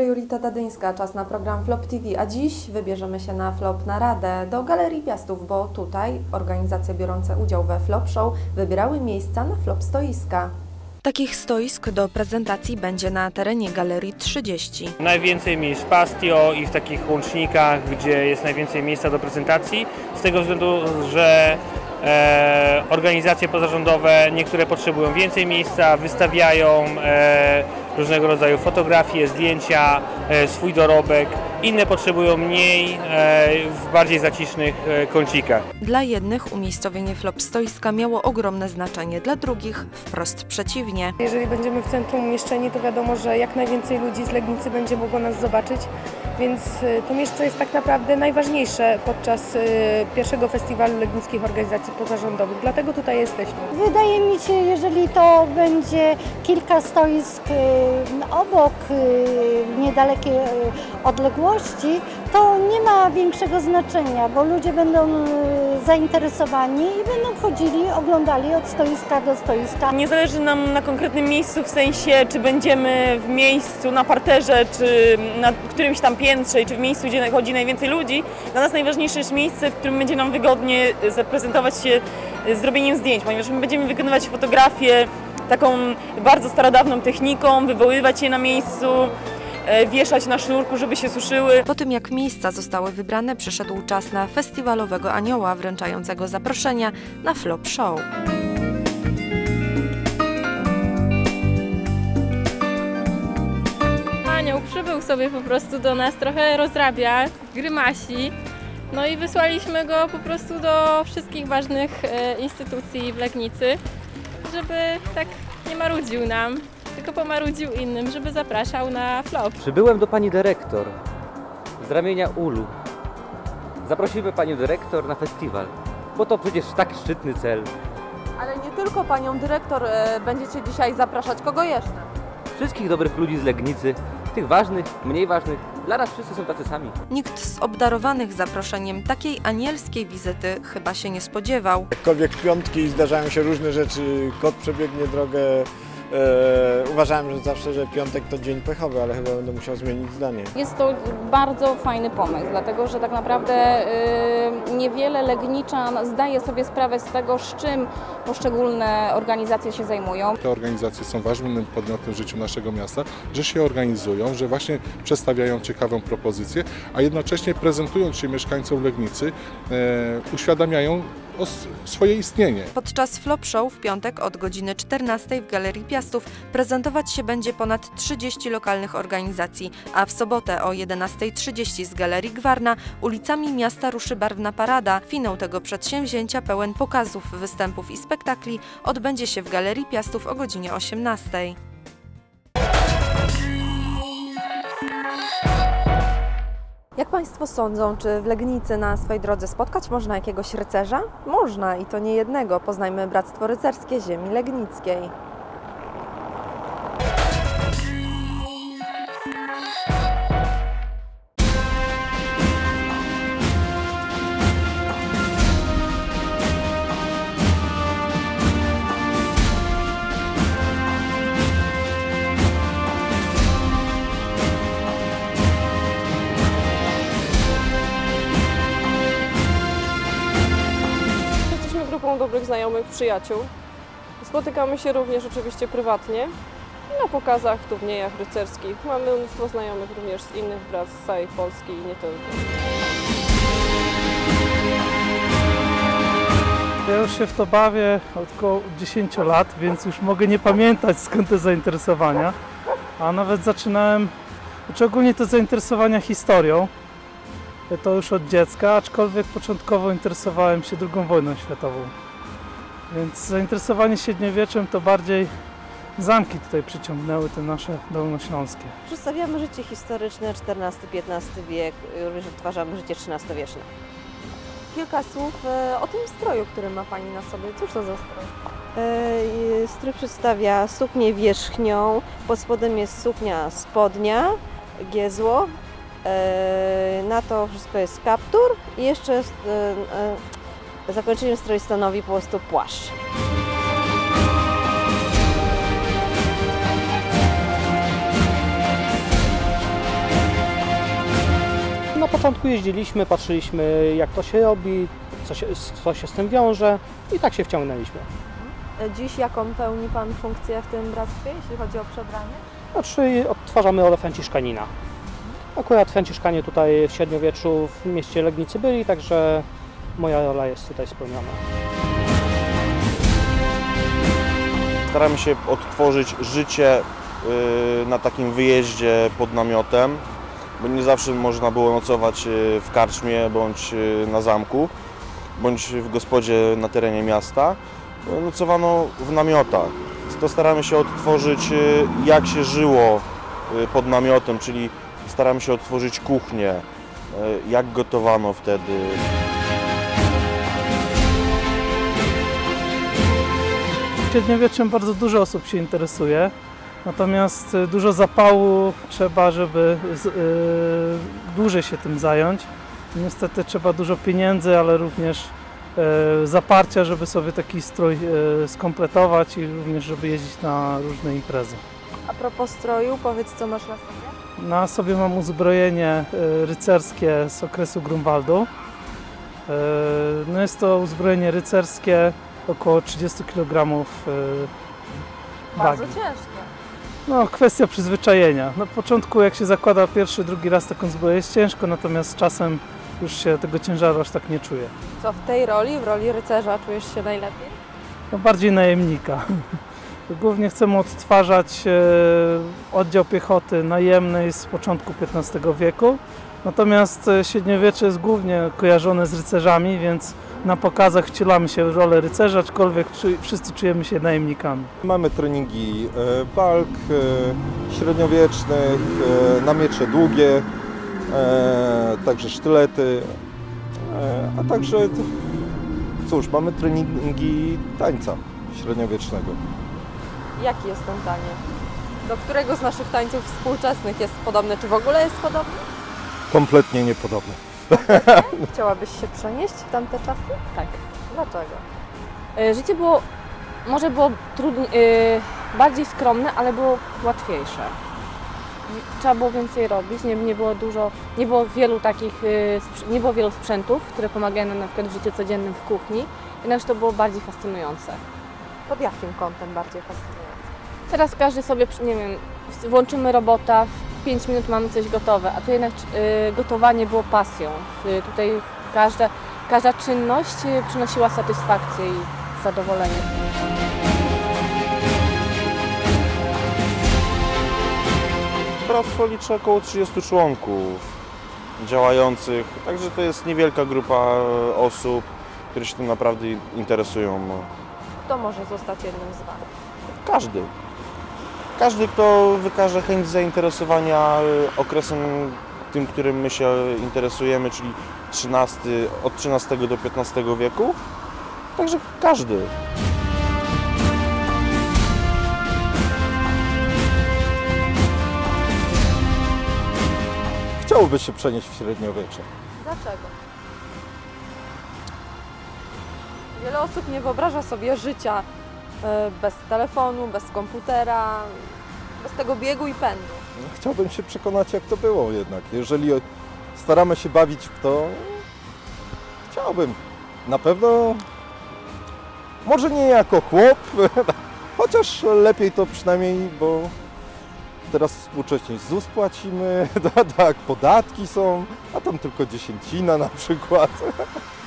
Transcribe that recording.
Dobry, Julita Dadyńska, czas na program Flop TV, a dziś wybierzemy się na Flop na Radę do Galerii Piastów, bo tutaj organizacje biorące udział we Flop Show wybierały miejsca na Flop stoiska. Takich stoisk do prezentacji będzie na terenie Galerii 30. Najwięcej miejsc w Pastio i w takich łącznikach, gdzie jest najwięcej miejsca do prezentacji, z tego względu, że organizacje pozarządowe niektóre potrzebują więcej miejsca, wystawiają e, różnego rodzaju fotografie, zdjęcia, e, swój dorobek, inne potrzebują mniej, e, w bardziej zacisznych e, kącikach. Dla jednych umiejscowienie Flop stoiska miało ogromne znaczenie, dla drugich wprost przeciwnie. Jeżeli będziemy w centrum umieszczeni, to wiadomo, że jak najwięcej ludzi z Legnicy będzie mogło nas zobaczyć, więc y, to miejsce jest tak naprawdę najważniejsze podczas pierwszego festiwalu legnickich organizacji pozarządowych. Dlatego tutaj jesteśmy. Wydaje mi się, jeżeli to będzie kilka stoisk obok, w niedalekiej y, odległości, to nie ma większego znaczenia, bo ludzie będą y, zainteresowani i będą chodzili, oglądali od stoiska do stoiska. Nie zależy nam na konkretnym miejscu, w sensie czy będziemy w miejscu na parterze, czy na którymś tam piętrze, czy w miejscu, gdzie chodzi najwięcej ludzi. Dla nas najważniejsze jest miejsce, w którym będzie nam wygodnie zaprezentować się z zrobieniem zdjęć, ponieważ my będziemy wykonywać fotografię taką bardzo starodawną techniką, wywoływać je na miejscu, wieszać na sznurku, żeby się suszyły. Po tym jak miejsca zostały wybrane, przyszedł czas na festiwalowego anioła wręczającego zaproszenia na Flop Show. Anioł przybył sobie po prostu do nas, trochę rozrabia, grymasi. No i wysłaliśmy go po prostu do wszystkich ważnych e, instytucji w Legnicy, żeby tak nie marudził nam, tylko pomarudził innym, żeby zapraszał na flop. Przybyłem do pani dyrektor z ramienia Ulu. Zaprosimy panią dyrektor na festiwal, bo to przecież tak szczytny cel. Ale nie tylko panią dyrektor e, będziecie dzisiaj zapraszać, kogo jeszcze? Wszystkich dobrych ludzi z Legnicy, tych ważnych, mniej ważnych, dla nas wszyscy są tacy sami. Nikt z obdarowanych zaproszeniem takiej anielskiej wizyty chyba się nie spodziewał. Jakkolwiek w piątki zdarzają się różne rzeczy, kot przebiegnie drogę. E, uważałem, że zawsze, że piątek to dzień pechowy, ale chyba będę musiał zmienić zdanie. Jest to bardzo fajny pomysł, dlatego że tak naprawdę y, niewiele Legniczan zdaje sobie sprawę z tego, z czym poszczególne organizacje się zajmują. Te organizacje są ważnym podmiotem w życiu naszego miasta, że się organizują, że właśnie przedstawiają ciekawą propozycję, a jednocześnie prezentując się mieszkańcom Legnicy, e, uświadamiają o swoje istnienie. Podczas Flop Show w piątek od godziny 14 w Galerii Piastów prezentować się będzie ponad 30 lokalnych organizacji, a w sobotę o 11.30 z Galerii Gwarna ulicami miasta ruszy barwna parada. Finał tego przedsięwzięcia pełen pokazów, występów i spektakli odbędzie się w Galerii Piastów o godzinie 18.00. Jak Państwo sądzą, czy w Legnicy na swojej drodze spotkać można jakiegoś rycerza? Można i to nie jednego. Poznajmy Bractwo Rycerskie Ziemi Legnickiej. Dobrych znajomych, przyjaciół. Spotykamy się również oczywiście prywatnie na pokazach, turniejach rycerskich. Mamy mnóstwo znajomych również z innych bractw z całej Polski i nie tylko. Ja już się w to bawię od około 10 lat, więc już mogę nie pamiętać skąd te zainteresowania. A nawet zaczynałem, znaczy ogólnie to zainteresowania historią. To już od dziecka, aczkolwiek początkowo interesowałem się II wojną światową. Więc zainteresowanie średniowieczem to bardziej zamki tutaj przyciągnęły te nasze dolnośląskie. Przedstawiamy życie historyczne XIV-XV wiek, również odtwarzamy życie XIII-wieczne. Kilka słów e, o tym stroju, który ma Pani na sobie. Cóż to za strój? E, Strój przedstawia suknię wierzchnią, pod spodem jest suknia spodnia, giezło, e, na to wszystko jest kaptur i jeszcze zakończeniem stroju stanowi po prostu płaszcz. początku jeździliśmy, patrzyliśmy jak to się robi, co się, co się z tym wiąże i tak się wciągnęliśmy. Dziś jaką pełni Pan funkcję w tym bractwie, jeśli chodzi o przebranie? Znaczy odtwarzamy rolę Franciszkanina. Akurat Franciszkanie tutaj w średniowieczu w mieście Legnicy byli, także moja rola jest tutaj spełniona. Staramy się odtworzyć życie y, na takim wyjeździe pod namiotem, bo nie zawsze można było nocować y, w karczmie bądź y, na zamku, bądź w gospodzie na terenie miasta. Nocowano w namiotach. To staramy się odtworzyć jak się żyło pod namiotem, czyli staramy się odtworzyć kuchnię, jak gotowano wtedy. Średniowieczem bardzo dużo osób się interesuje, natomiast y, dużo zapału trzeba, żeby y, dłużej się tym zająć. Niestety trzeba dużo pieniędzy, ale również y, zaparcia, żeby sobie taki strój y, skompletować i również, żeby jeździć na różne imprezy. A propos stroju, powiedz co masz na sobie? Na sobie mam uzbrojenie y, rycerskie z okresu Grunwaldu. No jest to uzbrojenie rycerskie, około 30 kg Bardzo wagi. ciężkie. No, kwestia przyzwyczajenia. Na początku, jak się zakłada pierwszy, drugi raz taką zbroję, jest ciężko, natomiast czasem już się tego ciężaru aż tak nie czuje. Co w tej roli, w roli rycerza czujesz się najlepiej? No, bardziej najemnika. Głównie chcemy odtwarzać e, oddział piechoty najemnej z początku XV wieku. Natomiast e, średniowiecze jest głównie kojarzone z rycerzami, więc na pokazach wcielamy się w rolę rycerza, aczkolwiek wszyscy czujemy się najemnikami. Mamy treningi e, walk e, średniowiecznych, e, na miecze długie, także sztylety, a także cóż, mamy treningi tańca średniowiecznego. Jaki jest ten taniec? Do którego z naszych tańców współczesnych jest podobny? Czy w ogóle jest podobny? Kompletnie niepodobne. Chciałabyś się przenieść w tamte czasy? Tak. Dlaczego? Y, Życie było, może było trudniej, bardziej skromne, ale było łatwiejsze. Trzeba było więcej robić, nie, nie było dużo, nie było wielu takich, sprz- nie było wielu sprzętów, które pomagają nam na przykład w życiu codziennym w kuchni, jednakże to było bardziej fascynujące. Pod jakim kątem bardziej fascynujące? Teraz każdy sobie, nie wiem, włączymy robota, 5 minut mamy coś gotowe, a tu jednak y, gotowanie było pasją. Y, tutaj każda, każda czynność y, przynosiła satysfakcję i zadowolenie. Bractwo liczy około 30 członków działających, także to jest niewielka grupa osób, które się tym naprawdę interesują. Kto może zostać jednym z Was? Każdy. Każdy, kto wykaże chęć zainteresowania e, okresem tym, którym my się interesujemy, czyli 13, od XIII do XV wieku. Także każdy. Chciałoby się przenieść w średniowiecze. Dlaczego? Wiele osób nie wyobraża sobie życia bez telefonu, bez komputera, bez tego biegu i pędu. Chciałbym się przekonać, jak to było jednak. Jeżeli staramy się bawić w to, chciałbym. Na pewno, może nie jako chłop, chociaż lepiej to przynajmniej, bo teraz współcześnie ZUS płacimy, tak, podatki są, a tam tylko dziesięcina na przykład.